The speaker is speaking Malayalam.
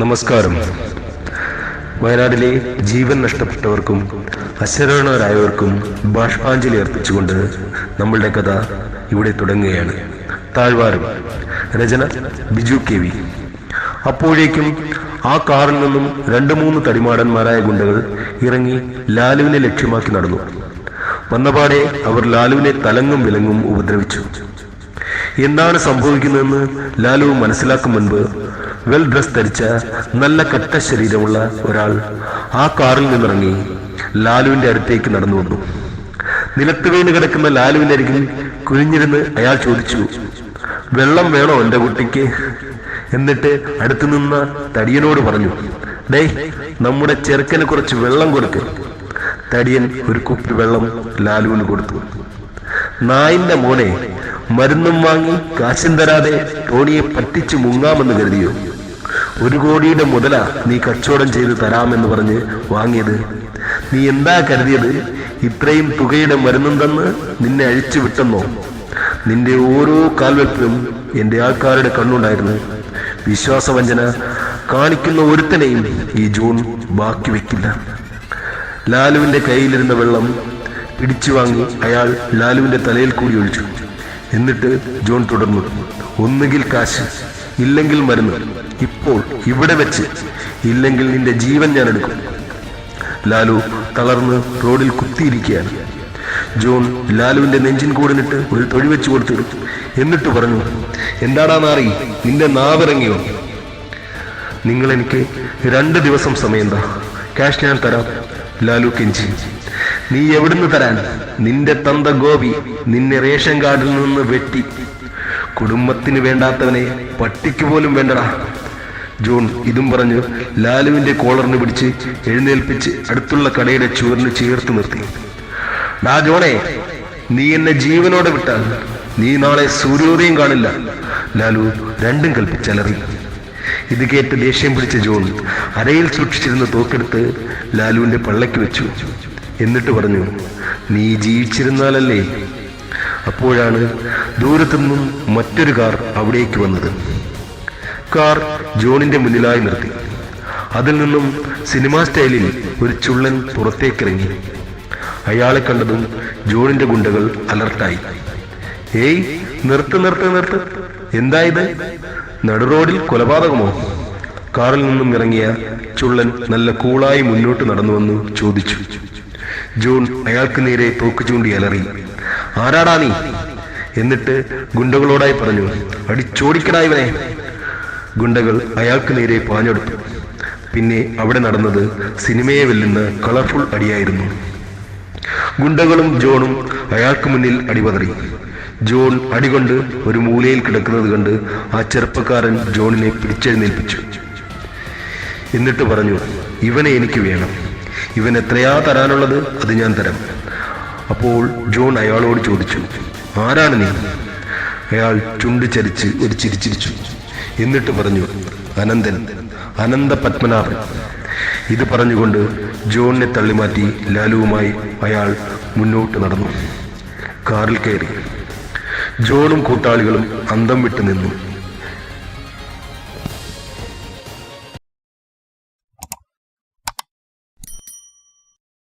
നമസ്കാരം. വയനാടിലെ ജീവൻ നഷ്ടപ്പെട്ടവർക്കും അശരണരായവർക്കും ബാഷ്പാഞ്ജലി അർപ്പിച്ചുകൊണ്ട് നമ്മളുടെ കഥ ഇവിടെ തുടങ്ങുകയാണ്. താഴ്വാരം. രചന ബിജു കെ വി. അപ്പോഴേക്കും ആ കാറിൽ നിന്നും രണ്ട് മൂന്ന് തടിമാടന്മാരായ ഗുണ്ടകൾ ഇറങ്ങി ലാലുവിനെ ലക്ഷ്യമാക്കി നടന്നു. വന്നപാടെ അവർ ലാലുവിനെ തലങ്ങും വിലങ്ങും ഉപദ്രവിച്ചു. എന്താണ് സംഭവിക്കുന്നതെന്ന് ലാലു മനസ്സിലാക്കും മുൻപ് വെൽ ഡ്രസ് ധരിച്ച നല്ല കട്ട ശരീരമുള്ള ഒരാൾ ആ കാറിൽ നിന്നിറങ്ങി ലാലുവിന്റെ അടുത്തേക്ക് നടന്നു വന്നു. നിലത്ത് വീണ് കിടക്കുന്ന ലാലുവിന്റെ അരികിൽ കുഴിഞ്ഞിരുന്ന് അയാൾ ചോദിച്ചു വെള്ളം വേണോ എന്റെ കുട്ടിക്ക്? എന്നിട്ട് അടുത്തു നിന്ന തടിയനോട് പറഞ്ഞു ഡേ നമ്മുടെ ചെറുക്കന് കുറച്ച് വെള്ളം കൊടുക്ക്. തടിയൻ ഒരു കുപ്പി വെള്ളം ലാലുവിന് കൊടുത്തു. നായിന്റെ മോനെ മരുന്നും വാങ്ങി കാശും തരാതെ ടോണിയെ പറ്റിച്ചു മുങ്ങാമെന്ന് കരുതിയോ? ഒരു കോടിയുടെ മുതല നീ കച്ചവടം ചെയ്ത് തരാമെന്ന് പറഞ്ഞ് വാങ്ങിയത്. നീ എന്താ കരുതിയത്? ഇത്രയും തുകയുടെ മരുന്നും തന്ന് നിന്നെ അഴിച്ചു വിട്ടെന്നോ? നിന്റെ ഓരോ കാൽവെപ്പിലും എന്റെ ആൾക്കാരുടെ കണ്ണുണ്ടായിരുന്നു. വിശ്വാസവഞ്ചന കാണിക്കുന്ന ഒരുത്തനെയും ഈ ജൂൺ ബാക്കി വെക്കില്ല. ലാലുവിന്റെ കയ്യിലിരുന്ന വെള്ളം പിടിച്ചു വാങ്ങി അയാൾ ലാലുവിന്റെ തലയിൽ കൂടി ഒഴിച്ചു. എന്നിട്ട് ജോൺ തുടർന്നു. ഒന്നുകിൽ കാശ് ഇല്ലെങ്കിൽ മരുന്ന്. ഇപ്പോൾ ഇവിടെ വെച്ച്. ഇല്ലെങ്കിൽ നിന്റെ ജീവൻ ഞാൻ എടുക്കും. ലാലു തളർന്ന് റോഡിൽ കുത്തിയിരിക്കുകയാണ്. ജോൺ ലാലുവിന്റെ നെഞ്ചിൻ കൂടിനിട്ട് ഒരു തൊഴി വെച്ച് കൊടുത്തു എന്നിട്ട് പറഞ്ഞു എന്താടാ നാറി നിന്റെ നാവിറങ്ങിയോ? നിങ്ങൾ എനിക്ക് രണ്ട് ദിവസം സമയം താ ക്യാഷ് ഞാൻ തരാം. ലാലു കെഞ്ചി. നീ എവിടുന്ന് തരാൻ? നിന്റെ തന്ത ഗോപി നിന്നെ റേഷൻ കാർഡിൽ നിന്ന് വെട്ടി. കുടുംബത്തിന് വേണ്ടാത്തവനെ പട്ടിക്ക് പോലും വേണ്ടടാ. ജോൺ ഇതും പറഞ്ഞ് ലാലുവിന്റെ കോളറിന് പിടിച്ച് എഴുന്നേൽപ്പിച്ച് അടുത്തുള്ള കടയുടെ ചുവരിന് ചേർത്ത് നിർത്തി. ഡാ ജോണേ നീ എന്നെ ജീവനോടെ വിട്ടാൽ നീ നാളെ സൂര്യോദയം കാണില്ല. ലാലു രണ്ടും കൽപ്പിച്ചലറി ഇത് കേട്ട് ദേഷ്യം പിടിച്ച ജോൺ അരയിൽ സൂക്ഷിച്ചിരുന്ന തോക്കെടുത്ത് ലാലുവിന്റെ പള്ളയ്ക്ക് വെച്ചു. എന്നിട്ട് പറഞ്ഞു നീ ജീവിച്ചിരുന്നാലല്ലേ അപ്പോഴാണ് ദൂരത്തു നിന്നും മറ്റൊരു കാർ അവിടേക്ക് വന്നത്. കാർ ജോണിന്റെ മുന്നിലായി നിർത്തി. അതിൽ നിന്നും സിനിമാ സ്റ്റൈലിൽ ഒരു ചുള്ളൻ പുറത്തേക്കിറങ്ങി. അയാളെ കണ്ടതും ജോണിന്റെ ഗുണ്ടകൾ അലർട്ടായി. ഏയ് നിർത്ത് നിർത്ത് നിർത്ത്. എന്തായത് നടുറോഡിൽ കൊലപാതകമോ? കാറിൽ നിന്നും ഇറങ്ങിയ ചുള്ളൻ നല്ല കൂളായി മുന്നോട്ട് നടന്നുവെന്ന് ചോദിച്ചു. ജോൺ അയാൾക്ക് നേരെ തോക്ക് ചൂണ്ടി അലറി. ആരാടാ നീ? എന്നിട്ട് ഗുണ്ടകളോടായി പറഞ്ഞു അടിച്ചോടിക്കടാ ഇവനെ. ഗുണ്ടകൾ അയാൾക്ക് നേരെ പാഞ്ഞെടുത്തു. പിന്നെ അവിടെ നടന്നത് സിനിമയെ വെല്ലുന്ന കളർഫുൾ അടിയായിരുന്നു. ഗുണ്ടകളും ജോണും അയാൾക്ക് മുന്നിൽ അടിപതറി ജോൺ അടികൊണ്ട് ഒരു മൂലയിൽ കിടക്കുന്നത് കണ്ട് ആ ചെറുപ്പക്കാരൻ ജോണിനെ പിടിച്ചെഴുന്നേൽപ്പിച്ചു. എന്നിട്ട് പറഞ്ഞു ഇവനെ എനിക്ക് വേണം. ഇവൻ എത്രയാ തരാനുള്ളത് അത് ഞാൻ തരാം. അപ്പോൾ ജോൺ അയാളോട് ചോദിച്ചു ആരാണ് നീ? അയാൾ ചുണ്ട് ചരിച്ച് ഒരു ചിരിച്ചിരിച്ചു. എന്നിട്ട് പറഞ്ഞു അനന്തൻ അനന്ത പത്മനാഭൻ. ഇത് പറഞ്ഞുകൊണ്ട് ജോണിനെ തള്ളിമാറ്റി ലാലുവുമായി അയാൾ മുന്നോട്ട് നടന്നു. കാറിൽ കയറി. ജോണും കൂട്ടാളികളും അന്തം വിട്ട് നിന്നു.